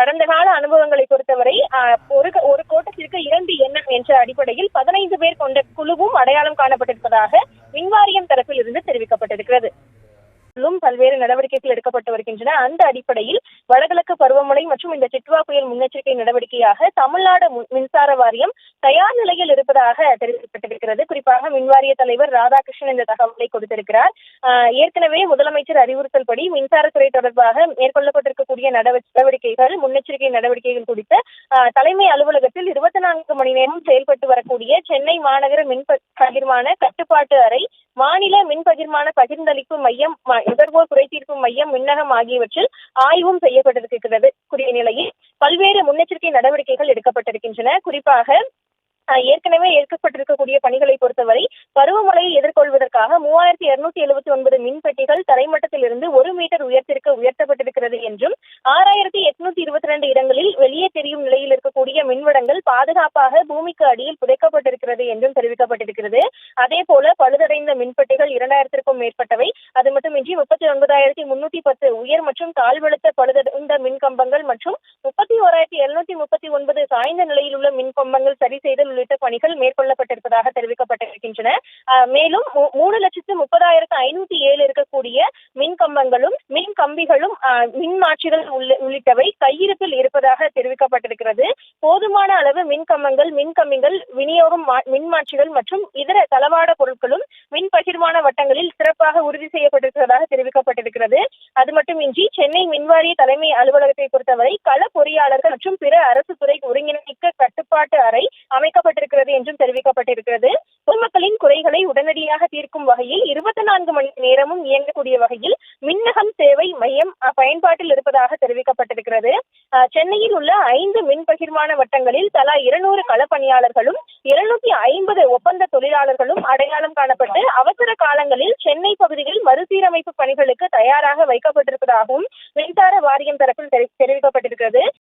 கடந்த கால அனுபவங்களை பொறுத்தவரை ஆஹ், ஒரு ஒரு கோட்டத்திற்கு இரண்டு எண்ணம் என்ற அடிப்படையில் பதினைந்து பேர் கொண்ட குழுவும் அடையாளம் காணப்பட்டிருப்பதாக மின்வாரியம் தரப்பில் இருந்து தெரிவிக்கப்பட்டிருக்கிறது. லும் பல்வேறு நடவடிக்கைகள் எடுக்கப்பட்டு வருகின்றன. அந்த அடிப்படையில் வடகிழக்கு பருவமழை மற்றும் இந்த சிட்வா புயல் முன்னெச்சரிக்கை நடவடிக்கையாக தமிழ்நாடு மின்சார வாரியம் தயார் நிலையில் இருப்பதாக தெரிவிக்கப்பட்டிருக்கிறது. குறிப்பாக மின்வாரிய தலைவர் ராதாகிருஷ்ணன் இந்த தகவலை கொடுத்திருக்கிறார். ஏற்கனவே முதலமைச்சர் அறிவுறுத்தல் படி மின்சாரத்துறை தொடர்பாக மேற்கொள்ளப்பட்டிருக்கக்கூடிய நடவடிக்கைகள் முன்னெச்சரிக்கை நடவடிக்கைகள் குறித்து தலைமை அலுவலகத்தில் இருபத்தி நான்கு மணி நேரம் செயல்பட்டு வரக்கூடிய சென்னை மாநகர மின் பகிர்மான கட்டுப்பாட்டு அறை மாநில மின் பகிர்மான பகிர்ந்தளிப்பு மையம் ம- நுகர்வோர் குறைதீர்ப்பு மையம் மின்னகம் ஆகியவற்றில் ஆய்வும் செய்யப்பட்டிருக்கிறது கூடிய நிலையில் பல்வேறு முன்னெச்சரிக்கை நடவடிக்கைகள் எடுக்கப்பட்டிருக்கின்றன. குறிப்பாக ஏற்கனவே ஏற்கப்பட்டிருக்கக்கூடிய பணிகளை பொறுத்தவரை பருவமழையை எதிர்கொள்வதற்காக மூவாயிரத்தி இருநூத்தி எழுபத்தி ஒன்பது மின்பெட்டிகள் தரைமட்டத்திலிருந்து ஒரு மீட்டர் உயரத்திற்கு உயர்த்தப்பட்டிருக்கிறது என்றும் ஆறாயிரத்தி எட்நூத்தி இருபத்தி ரெண்டு இடங்களில் வெளியே தெரியும் நிலையில் இருக்கக்கூடிய மின்வடங்கள் பாதுகாப்பாக பூமிக்கு அடியில் புதைக்கப்பட்டிருக்கிறது என்றும் தெரிவிக்கப்பட்டிருக்கிறது. அதே போல பழுதடைந்த மின்பெட்டிகள் இரண்டாயிரத்திற்கும் மேற்பட்டவை. அது மட்டுமின்றி முப்பத்தி ஒன்பதாயிரத்தி முன்னூத்தி பத்து உயர் மற்றும் தாழ்வழுத்த பழுதடைந்த மின் கம்பங்கள் மற்றும் முப்பத்தி ஓராயிரத்தி எழுநூத்தி முப்பத்தி ஒன்பது சாய்ந்த நிலையில் உள்ள மின் கம்பங்கள் சரி செய்தல் உள்ளிட்ட பணிகள் மேற்கொள்ளப்பட்டிருப்பதாக தெரிவிக்கப்பட்டிருக்கின்றன. மேலும் மூணு லட்சத்து முப்பதாயிரத்து ஐநூத்தி ஏழு இருக்கக்கூடிய மின் கம்பங்களும் மின் கம்பிகளும் மின் மாற்றிகள் உள்ளிட்டவை கையிருப்பில் இருப்பதாக தெரிவிக்கப்பட்டிருக்கிறது. போதுமான அளவு மின் கம்பங்கள் மின் கம்பிகள் விநியோகம் மின் மாற்றிகள் மற்றும் இதர தளவாட பொருட்களும் மின் பகிர்மான வட்டங்களில் சிறப்பாக உறுதி செய்யப்பட்டிருக்கிறதாக தெரிவிக்கப்பட்டிருக்கிறது. அது மட்டுமின்றி சென்னை மின்வாரிய தலைமை அலுவலகத்தை பொறுத்தவரை கள பொறியாளர்கள் மற்றும் பிற அரசு துறை ஒருங்கிணைக்க கட்டுப்பாட்டு அறை இருக்கிறது என்றும் தெரிவிக்கப்பட்டிருக்கிறது. பொதுமக்களின் குறைகளை உடனடியாக தீர்க்கும் வகையில் இருபத்தி நான்கு மணி நேரமும் இயங்கக்கூடிய வகையில் மின்னகம் சேவை மையம் பயன்பாட்டில் இருப்பதாக தெரிவிக்கப்பட்டிருக்கிறது. சென்னையில் உள்ள ஐந்து மின் பகிர்மான வட்டங்களில் தலா இருநூறு களப்பணியாளர்களும் இருநூத்தி ஐம்பது ஒப்பந்த தொழிலாளர்களும் அடையாளம் காணப்பட்டு அவசர காலங்களில் சென்னை பகுதியில் மறுசீரமைப்பு பணிகளுக்கு தயாராக வைக்கப்பட்டிருப்பதாகவும் மின்சார வாரியம் தரப்பில் தெரி- தெரிவிக்கப்பட்டிருக்கிறது.